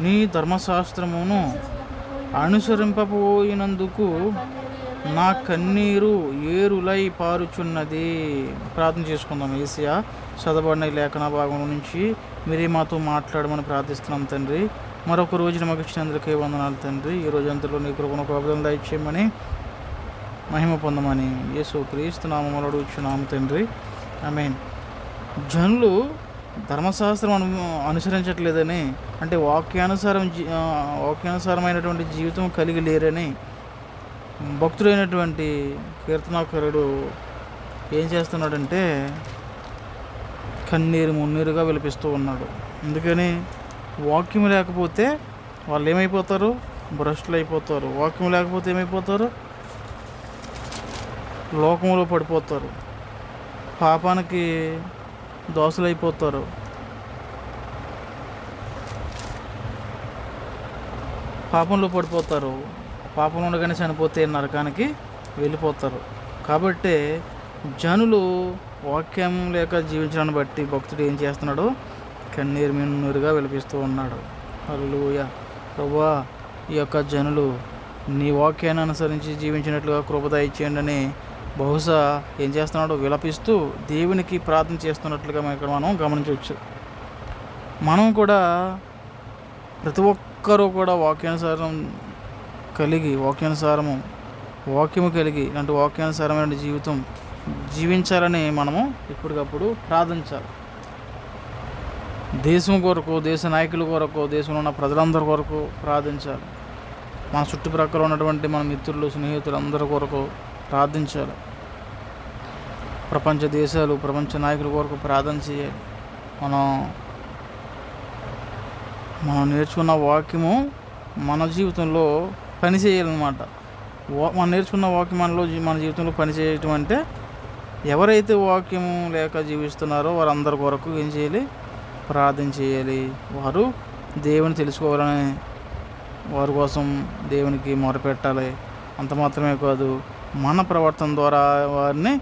నీ ధర్మశాస్త్రమును అనుసరింపబోయినందుకు నా కన్నీరు ఏరులై పారుచున్నది. ప్రార్థన చేసుకుందాం. ఏసియా చదవబడిన లేఖన భాగం నుంచి మీరే మాతో మాట్లాడమని ప్రార్థిస్తున్నాం తండ్రి. మరొక రోజున మాకు ఇచ్చినందుకే వందనాలు తండ్రి. ఈ రోజు అంతలో నీ కృపను కాపుదలు దయచేయమని మహిమ పొందమని యేసు క్రీస్తు నామములు అడుగుచున్నాము తండ్రి. ఐ మీన్ జనులు ధర్మశాస్త్రం అను అనుసరించట్లేదని అంటే వాక్యానుసారం వాక్యానుసారమైనటువంటి జీవితం కలిగి లేరని భక్తుడైనటువంటి కీర్తనాకరుడు ఏం చేస్తున్నాడంటే కన్నీరు మున్నీరుగా విలపిస్తూ ఉన్నాడు. అందుకని వాక్యం లేకపోతే వాళ్ళు ఏమైపోతారు? భ్రష్టులు అయిపోతారు వాక్యం లేకపోతే ఏమైపోతారు? లోకంలో పడిపోతారు. పాపానికి దోశలు అయిపోతారు పాపంలో పడిపోతారు. పాపంలో ఉండగానే చనిపోతే నరకానికి వెళ్ళిపోతారు. కాబట్టి జనులు వాక్యం లేక జీవించడాన్ని బట్టి భక్తుడు ఏం చేస్తున్నాడు? కన్నీరు మిన్నూరుగా విలపిస్తూ ఉన్నాడు. అల్లుయ ప్రభా ఈ యొక్క జనులు నీ వాక్యాన్ని అనుసరించి జీవించినట్లుగా కృపద ఇచ్చేయండి అని బహుశా ఏం చేస్తున్నాడో విలపిస్తూ దేవునికి ప్రార్థన చేస్తున్నట్లుగా మనం ఇక్కడ మనం గమనించవచ్చు. మనం కూడా ప్రతి ఒక్కరూ కూడా వాక్యానుసారం కలిగి వాక్యానుసారము వాక్యము కలిగి ఇలాంటి వాక్యానుసారమైన జీవితం జీవించాలని మనము ఎప్పటికప్పుడు ప్రార్థించాలి. దేశం కొరకు దేశ నాయకుల కొరకు దేశంలో ఉన్న ప్రజలందరి కొరకు ప్రార్థించాలి. మన చుట్టుప్రక్కల ఉన్నటువంటి మన మిత్రులు స్నేహితులు అందరి కొరకు ప్రార్థించాలి. ప్రపంచ దేశాలు ప్రపంచ నాయకుల కొరకు ప్రార్థన చేయాలి. మనం మనం నేర్చుకున్న వాక్యము మన జీవితంలో పని చేయాలన్నమాట మనం నేర్చుకున్న వాక్యం మనలో మన జీవితంలో పని చేయటం అంటే ఎవరైతే వాక్యము లేక జీవిస్తున్నారో వారందరి కొరకు ఏం చేయాలి? ప్రార్థన చేయాలి. వారు దేవుని తెలుసుకోవాలని వారి కోసం దేవునికి మొరపెట్టాలి. అంత మాత్రమే కాదు మన ప్రవర్తన ద్వారా వారిని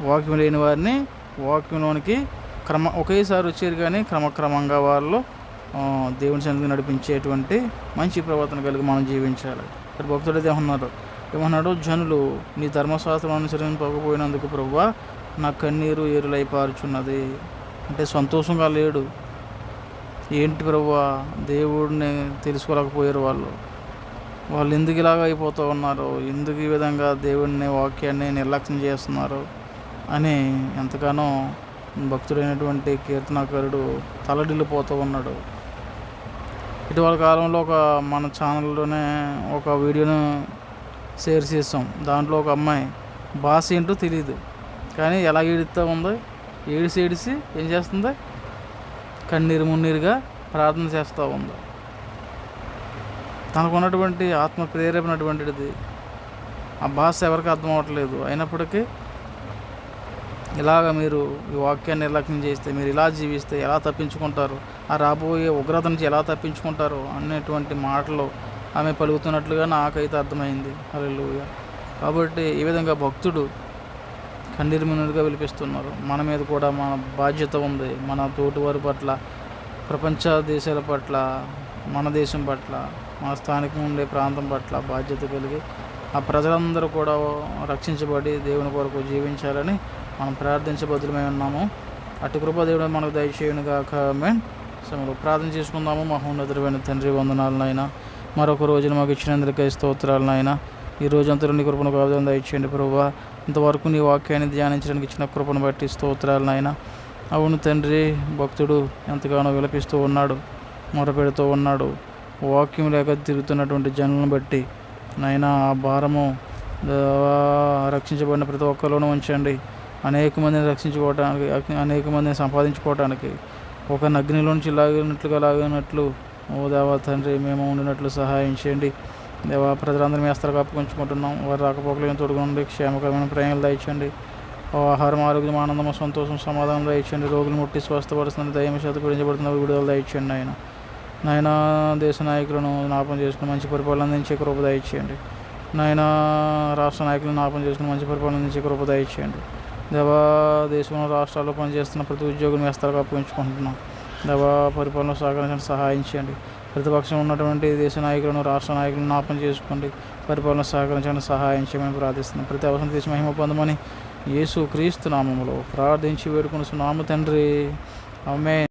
వాక్యం లేని వారిని వాక్యంలోనికి క్రమ ఒకేసారి వచ్చారు కానీ క్రమక్రమంగా వాళ్ళు దేవుని సన్నిధికి నడిపించేటువంటి మంచి ప్రవర్తన కలిగి మనం జీవించాలి. ఇక్కడ భక్తుడు అయితే ఏమన్నారు? ఏమన్నాడు? జనులు నీ ధర్మశాస్త్రం అనుసరించకపోయినందుకు ప్రభు నా కన్నీరు ఏరులై పారుచున్నది. అంటే సంతోషంగా లేడు. ఏంటి ప్రభు దేవుడిని తెలుసుకోలేకపోయారు వాళ్ళు. వాళ్ళు ఎందుకు ఇలాగ అయిపోతూ ఉన్నారు? ఎందుకు ఈ విధంగా దేవుడిని వాక్యాన్ని నిర్లక్ష్యం చేస్తున్నారు? అని ఎంతగానో భక్తుడైనటువంటి కీర్తనాకారుడు తలడిల్లిపోతూ ఉన్నాడు. ఇటీవల కాలంలో ఒక మన ఛానల్లోనే ఒక వీడియోను షేర్ చేసాం దాంట్లో ఒక అమ్మాయి భాష ఏంటో తెలియదు కానీ ఎలా ఏడుస్తూ ఉందో ఏడిసి ఏడిసి ఏం చేస్తుంది? కన్నీరు మున్నీరుగా ప్రార్థన చేస్తూ ఉందో. తనకు ఉన్నటువంటి ఆత్మ ప్రేరేపణటువంటిది ఆ భాష ఎవరికి అర్థం అవ్వట్లేదు. అయినప్పటికీ ఇలాగ మీరు ఈ వాక్యాన్ని నిర్లక్ష్యం చేస్తే మీరు ఇలా జీవిస్తే ఎలా తప్పించుకుంటారు? ఆ రాబోయే ఉగ్రత నుంచి ఎలా తప్పించుకుంటారు? అనేటువంటి మాటలు ఆమె పలుకుతున్నట్లుగా నాకైతే అర్థమైంది. హల్లెలూయా. కాబట్టి ఈ విధంగా భక్తుడు కన్నీరు మున్నీరుగా విలిపిస్తున్నారు. మన మీద కూడా మన బాధ్యత ఉంది. మన తోటివారి పట్ల ప్రపంచ దేశాల పట్ల మన దేశం పట్ల మన స్థానికంగా ఉండే ప్రాంతం పట్ల బాధ్యత కలిగి ఆ ప్రజలందరూ కూడా రక్షించబడి దేవుని కొరకు జీవించాలని మనం ప్రార్థించబద్దులమై ఉన్నాము. అటు కృప దేవుడు మనకు దయచేయను కాక ఆమేన్. సమయంలో ప్రార్థన చేసుకుందాము. మహోన్నతుడైన తండ్రి వందనాలనైనా మరొక రోజున మాకు ఇచ్చినందుకే స్తోత్రాలనైనా ఈ రోజంతా నీ కృపను కావడం దయచేయండి ప్రభు ఇంతవరకు నీ వాక్యాన్ని ధ్యానించడానికి ఇచ్చిన కృపను బట్టి స్తోత్రాలనైనా అవును తండ్రి భక్తుడు ఎంతగానో విలపిస్తూ ఉన్నాడు. మొరపెడుతూ ఉన్నాడు. వాక్యం లేక తిరుగుతున్నటువంటి జనులను బట్టి. నైనా ఆ భారము రక్షించబడిన ప్రతి ఒక్కరిలోనూ ఉంచండి. అనేక మందిని రక్షించుకోవటానికి అనేక మందిని సంపాదించుకోవటానికి. ఒక అగ్నిలోంచి లాగినట్లుగా లాగినట్లు ఓ దేవా తండ్రి మేము ఉండినట్లు సహాయం చేయండి. దేవా ప్రజలందరూ మీ అస్త్ర కప్పుకుంటున్నాం వారి రాకపోకలు తోడుగుండి క్షేమకరమైన ప్రయాణాలు దయచండి ఆహారం ఆరోగ్యం ఆనందం సంతోషం సమాధానం దయచండి రోగులు ముట్టి స్వస్థపడుతున్న దయ్యం శతపడించబడుతున్న విడుదల దయచండి ఆయన నాయన దేశ నాయకులను జ్ఞాపం చేసుకుని మంచి పరిపాలన అందించే కృప దయచేయండి. నాయన రాష్ట్ర నాయకులను జ్ఞాపం చేసుకుని మంచి పరిపాలన అందించే కృప దయచేయండి. దేవా దేశంలో రాష్ట్రాల్లో పనిచేస్తున్న ప్రతి ఉద్యోగులు మీ అప్పగించుకుంటున్నాం దేవా పరిపాలన సహకరించడం సహాయం చేయండి. ప్రతిపక్షం ఉన్నటువంటి దేశ నాయకులను రాష్ట్ర నాయకులను జ్ఞాపం చేసుకోండి. పరిపాలన సహకరించడానికి సహాయం చేయమని ప్రార్థిస్తున్నాం. ప్రతి అవసరం తీసి మహిమ పొందమని యేసు క్రీస్తు నామములో ప్రార్థించి వేడుకొని నామ తండ్రి. ఆమె